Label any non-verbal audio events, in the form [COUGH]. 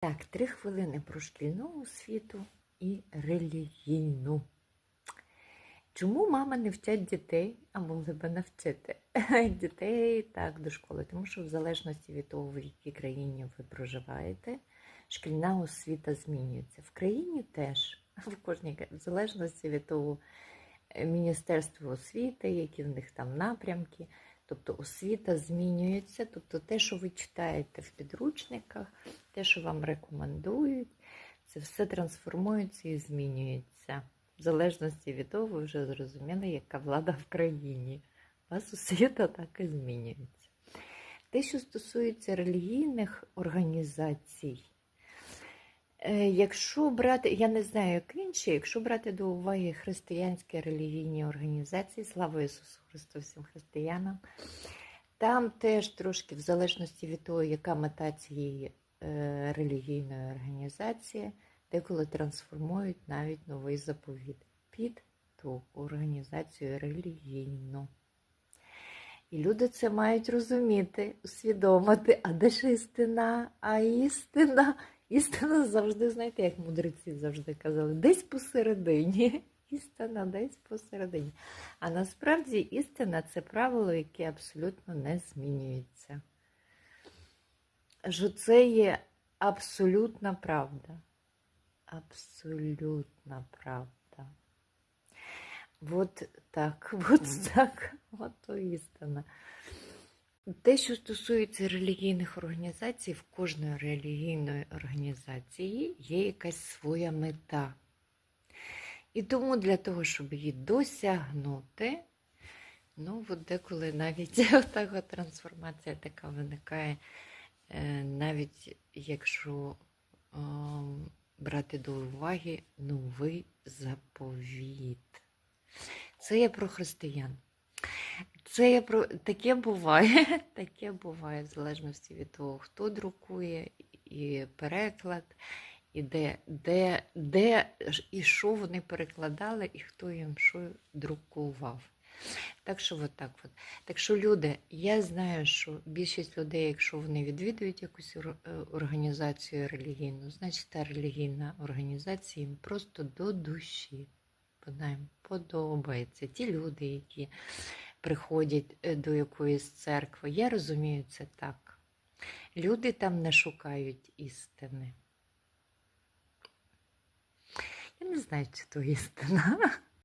Так, три хвилини про шкільну освіту і релігійну. Чому мама не вчать дітей, а могли би навчити [LAUGHS] дітей так до школи? Тому що в залежності від того, в якій країні ви проживаєте, шкільна освіта змінюється. В країні теж, [LAUGHS] в кожній в залежності від того е, Міністерства освіти, які в них там напрямки. Тобто освіта змінюється, тобто те, що ви читаєте в підручниках, те, що вам рекомендують, це все трансформується і змінюється. В залежності від того, ви вже зрозуміли, яка влада в країні. У вас освіта так і змінюється. Те, що стосується релігійних організацій, якщо брати, я не знаю, як інші, якщо брати до уваги християнські релігійні організації, слава Ісусу Христу всім християнам, там теж трошки, в залежності від того, яка мета цієї е, релігійної організації, деколи трансформують навіть новий заповіт під ту організацію релігійну. І люди це мають розуміти, усвідомити, а де ж істина? А істина, істина завжди, знаєте, як мудреці завжди казали, десь посередині. [LAUGHS] Істина десь посередині. А насправді істина це правило, яке абсолютно не змінюється. Що це є абсолютна правда. Абсолютна правда. От так, [LAUGHS] от так, от то істина. Те, що стосується релігійних організацій, в кожної релігійної організації є якась своя мета. І тому для того, щоб її досягнути, ну, от деколи навіть [LAUGHS] така трансформація така виникає, е, навіть якщо е, брати до уваги новий заповіт. Це я про християн. Це я про таке буває, [LAUGHS] таке буває, в залежності від того, хто друкує, і переклад, і де, де, де і що вони перекладали, і хто їм що друкував. Так що, от так от. Так що, люди, я знаю, що більшість людей, якщо вони відвідують якусь е, організацію релігійну, значить та релігійна організація їм просто до душі. Вона їм подобається. Ті люди, які приходять е, до якоїсь церкви, я розумію це так. Люди там не шукають істини. Я не знаю, чи то істина.